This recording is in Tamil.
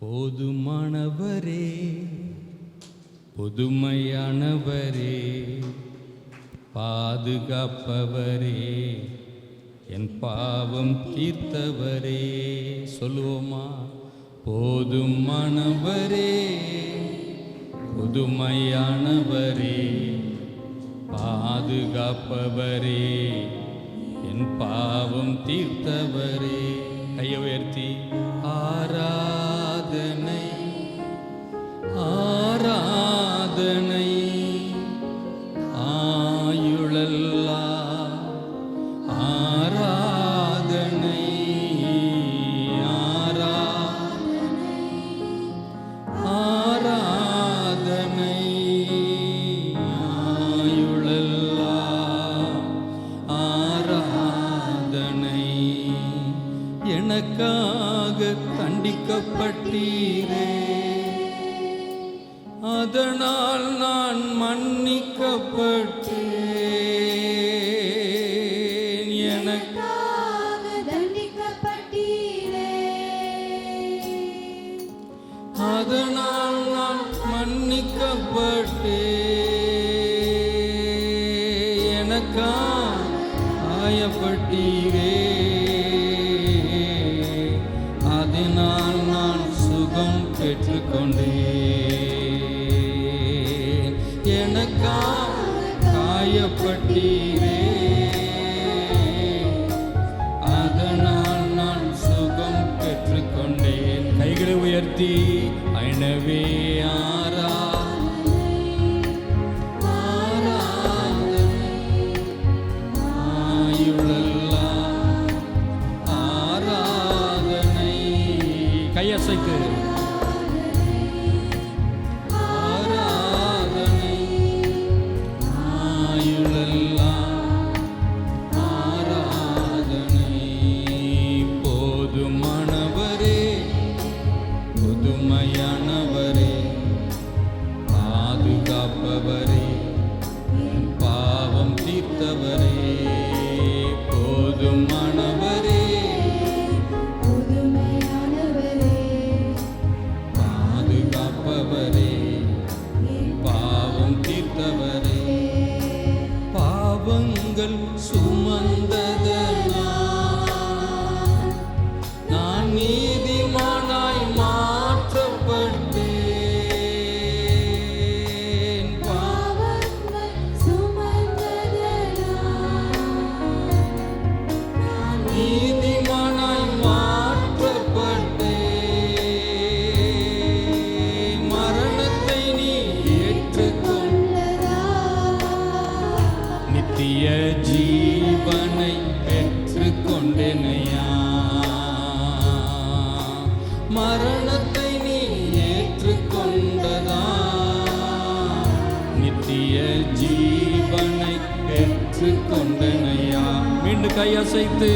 போதுமானவரே புதுமையானவரே பாதுகாப்பவரே என் பாவம் தீர்த்தவரே சொல்லுவோமா? போதுமானவரே புதுமையானவரே பாதுகாப்பவரே என் பாவம் தீர்த்தவரே. கையை உயர்த்தி ஆராதனை ஆராதனை ஆயுளல்லா ஆராதனை ஆரா ஆராதனை ஆயுளல்லா ஆராதனை. எனக்காக தண்டிக்கப்பட்டீரே அதனால் நான் மன்னிக்கப்பட்டேன் எனக்கு தண்டிக்கப்பட்டீரே. அதனால் நான் மன்னிக்கப்பட்டேன் எனக்கா ஆயப்பட்டீரே. சுகம் எனக்கா காயப்பட்டீரே அதனால் நான் சுகம் பெற்றுக்கொண்டேன். கைகளை உயர்த்தி ஐனவே ஆரா ஆராதனை. கையசைக்கு பாதுகாப்பவரே என் பாவம் தீர்த்தவரே போதுமானவரே பாதுகாப்பவரே பாவம் தீர்த்தவரே. பாவங்கள் சுமந்ததனா நித்திய ஜீவனை பெற்றுக்கொண்டனையா? மீண்டும் கையசைத்து.